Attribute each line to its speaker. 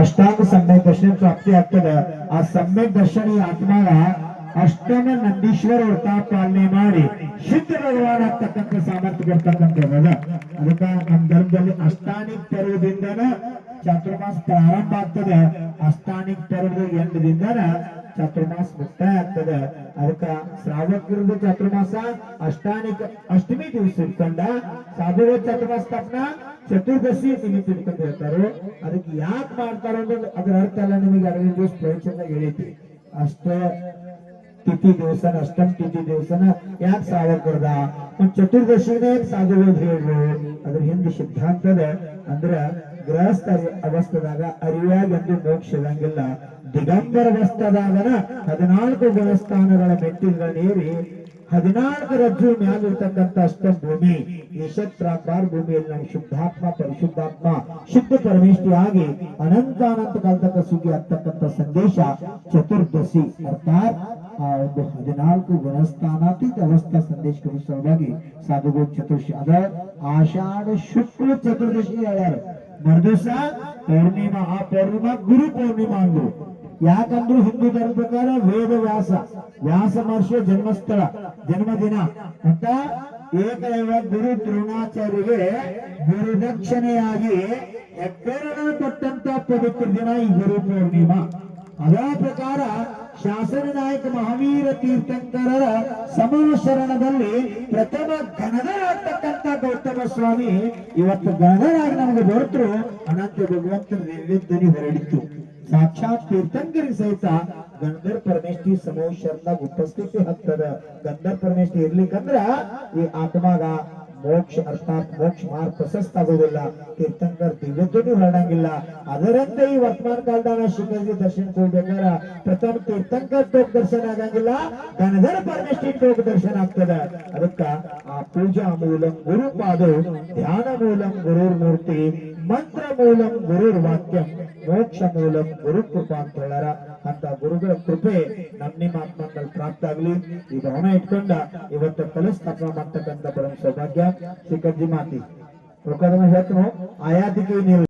Speaker 1: ಅಷ್ಟಾಂಗ ಸಮ್ಯಕ್ ದರ್ಶನ ಪ್ರಾಪ್ತಿ ಆಗ್ತದ. ಆ ಸಮ್ಯಕ್ ದರ್ಶನ ಆತ್ಮಾಗ ಅಷ್ಟನ ನಂದೀಶ್ವರ ಪಾಲನೆ ಮಾಡಿ ಶುದ್ಧ ಭಗವಾನ್ ಆಗ್ತಕ್ಕಂಥ ಸಾಮರ್ಥ್ಯ ಕೊಡ್ತಕ್ಕಂಥದ್ದು ಅದಕ್ಕ ನಮ್ಮ ಧರ್ಮದಲ್ಲಿ ಅಷ್ಟಾನಿಕ್ ತರುವುದಿಂದನ ಚಾತುರ್ಮಾಸ ಪ್ರಾರಂಭ ಆಗ್ತದೆ. ಅಷ್ಟಾನಿಕ್ ತರುವುದು ಎಂಟದಿಂದನ ಚಾತುರ್ಮಾಸ ಮುಕ್ತಾಯ ಆಗ್ತದೆ. ಅದಕ್ಕ ಶ್ರಾವಕರದ ಚಾತುರ್ಮಾಸ ಅಷ್ಟಾನಿಕ ಅಷ್ಟಮಿ ದಿವಸ ಇಟ್ಕೊಂಡ ಸಾಧುವ ಚಾತುರ್ಮಾಸ ತಪ್ಪನ ಚತುರ್ದಶಿ ಅಂತ ಹೇಳ್ತಾರೆ. ಅದಕ್ಕೆ ಯಾಕೆ ಮಾಡ್ತಾರೆ ಅಂದ್ರೆ ಅದರ ಅರ್ಥ ಎಲ್ಲ ನಿಮಗೆ ಅರವಿಂದ ದಿವಸ ಪ್ರವಚನ ಹೇಳೈತಿ ಅಷ್ಟ ತಿಥಿ ದಿವಸನ ಅಷ್ಟಮ್ ತಿಥಿ ದಿವಸನ ಯಾಕೆ ಸಾವಕರ್ದ ಒಂದ್ ಚತುರ್ದಶಿನೇ ಸಾಧುಗಳು ಹೇಳ್ರು? ಅದ್ರ ಹಿಂದೆ ಸಿದ್ಧಾಂತದ ಅಂದ್ರ ಗೃಹಸ್ಥ ಅವಸ್ಥದಾಗ ಅರಿವಾಗಿ ಎಂದು ಮೋಕ್ಷದಂಗಿಲ್ಲ ದಿಗಂಬರ ವಸ್ತದಾಗನ ಹದಿನಾಲ್ಕು ದೇವಸ್ಥಾನಗಳ ಮೆಟ್ಟಿಲುಗಳನ್ನೇರಿ ಹದಿನಾಲ್ಕು ರಜ್ಜು ಮ್ಯಾಲಿರ್ತಕ್ಕಂಥ ಅಷ್ಟ ಭೂಮಿ ಯಶತ್ರಾಕಾರ ಭೂಮಿಯಲ್ಲಿ ನಾವು ಶುದ್ಧಾತ್ಮ, ಪರಿಶುದ್ಧಾತ್ಮ, ಶುದ್ಧ ಪರಮೇಶ್ವರಿಯಾಗಿ ಅನಂತ ಅನಂತ ಕಾಲತಕ್ಕ ಸುಗಿ ಆಗ್ತಕ್ಕಂಥ ಸಂದೇಶ ಚತುರ್ದಶಿ. ಅರ್ಥಾತ್ ಆ ಒಂದು ಹದಿನಾಲ್ಕು ಗುಣಸ್ಥಾನಾತೀತ ಅವಸ್ಥಾ ಸಂದೇಶಗಳ ಸಲುವಾಗಿ ಸಾಧುಗಳು ಚತುರ್ಶಿ ಅದ ಆಷಾಢ ಶುಕ್ಲ ಚತುರ್ದಶಿ ಹೇಳ್ಯಾರ. ಮರ್ದಿವಸ ಪೌರ್ಣಿಮಾ, ಆ ಪೌರ್ಣಿಮಾ ಗುರು ಪೌರ್ಣಿಮಾ ಅಂದ್ರು. ಯಾಕಂದ್ರು ಹಿಂದೂ ಧರ್ಮ ಪ್ರಕಾರ ವೇದ ವ್ಯಾಸ. ವ್ಯಾಸ ಮಹರ್ಷಿಯ ಜನ್ಮಸ್ಥಳ, ಜನ್ಮದಿನ. ಅಂತ ಏಕೈವ ಗುರು ದ್ರೋಣಾಚಾರ್ಯರಿಗೆ ಗುರುದಕ್ಷಿಣೆಯಾಗಿ ಹೆಗ್ಗರಣ ಕೊಟ್ಟಂತ ಪವಿತ್ರ ದಿನ ಈ ಗುರು ಪೂರ್ಣಿಮಾ. ಅದೇ ಪ್ರಕಾರ ಶಾಸನ ನಾಯಕ ಮಹಾವೀರ ತೀರ್ಥಂಕರರ ಸಮವಶರಣದಲ್ಲಿ ಪ್ರಥಮ ಗಣಧರಾಗ್ತಕ್ಕಂತ ಗೌತಮ ಸ್ವಾಮಿ ಇವತ್ತು ಗಣಧರಾಗಿ ನಮಗೆ ಹೊರತರು ಅನಂತ ಭಗವಂತನ ನೈವೇದ್ಯನಿ ಹೊರಡಿತು. ಸಾಕ್ಷಾತ್ ತೀರ್ಥಂಕರಿ ಸಹಿತ ಗಂಧರ್ ಪರಮೇಶ್ವರಿ ಸಮೋಶರ್ನಾಗ ಉಪಸ್ಥಿತಿ ಹತ್ತದ. ಗಂಧರ್ ಪರಮೇಶ್ವರಿ ಇರ್ಲಿಕ್ಕಂದ್ರ ಈ ಆತ್ಮಾಗ ಮೋಕ್ಷ ಅರ್ಥಾತ್ ಮೋಕ್ಷ ಮಾರ್ಗ ಪ್ರಶಸ್ತ ಆಗೋದಿಲ್ಲ. ತೀರ್ಥಂಕರ್ ದಿವ್ಯತ್ವನು ಹೊರಡಂಗಿಲ್ಲ. ಅದರಂತೆ ಈ ವರ್ತಮಾನ ಕಾಲದಾಗ ಶಿವಜಿ ದರ್ಶನ ಹೋಗ್ಬೇಕಾರ ಪ್ರಥಮ ತೀರ್ಥಂಕರ್ ಟೋಕ್ ದರ್ಶನ ಆಗಂಗಿಲ್ಲ. ಗಣಧರ ಪರಮೇಶ್ವರಿ ಟೋಕ್ ದರ್ಶನ ಆಗ್ತದ. ಅದಕ್ಕ ಆ ಪೂಜಾ ಮೂಲಂ ಗುರುಪಾದ, ಧ್ಯಾನ ಮೂಲಂ ಗುರುರ್ ಮೂರ್ತಿ ಮಂತ್ರ ಮೂಲಂ ಗುರುರ್ ವಾಕ್ಯಂ ಮೋಕ್ಷ ಮೂಲಂ ಗುರು ಕೃಪಾ ಅಂತ ಹೇಳ್ಯಾರ ಅಂತ ಗುರುಗಳ ಕೃಪೆ ನಮ್ ನಿಮ್ಮ ಆತ್ಮನಲ್ಲಿ ಪ್ರಾಪ್ತ ಆಗ್ಲಿ. ಈ ಭಾವನೆ ಇಟ್ಕೊಂಡ ಇವತ್ತು ಕಲಿಸ್ತಕ್ಕ ಮಾಡ್ತಕ್ಕಂಥ ಪರಮ ಸೌಭಾಗ್ಯ. ಚಿಕ್ಕಜ್ಜಿ ಮಾತಿ. ಪ್ರಕಾರ ಹೇಳ್ತು ಆಯಾತಿಗೆ ನೀವು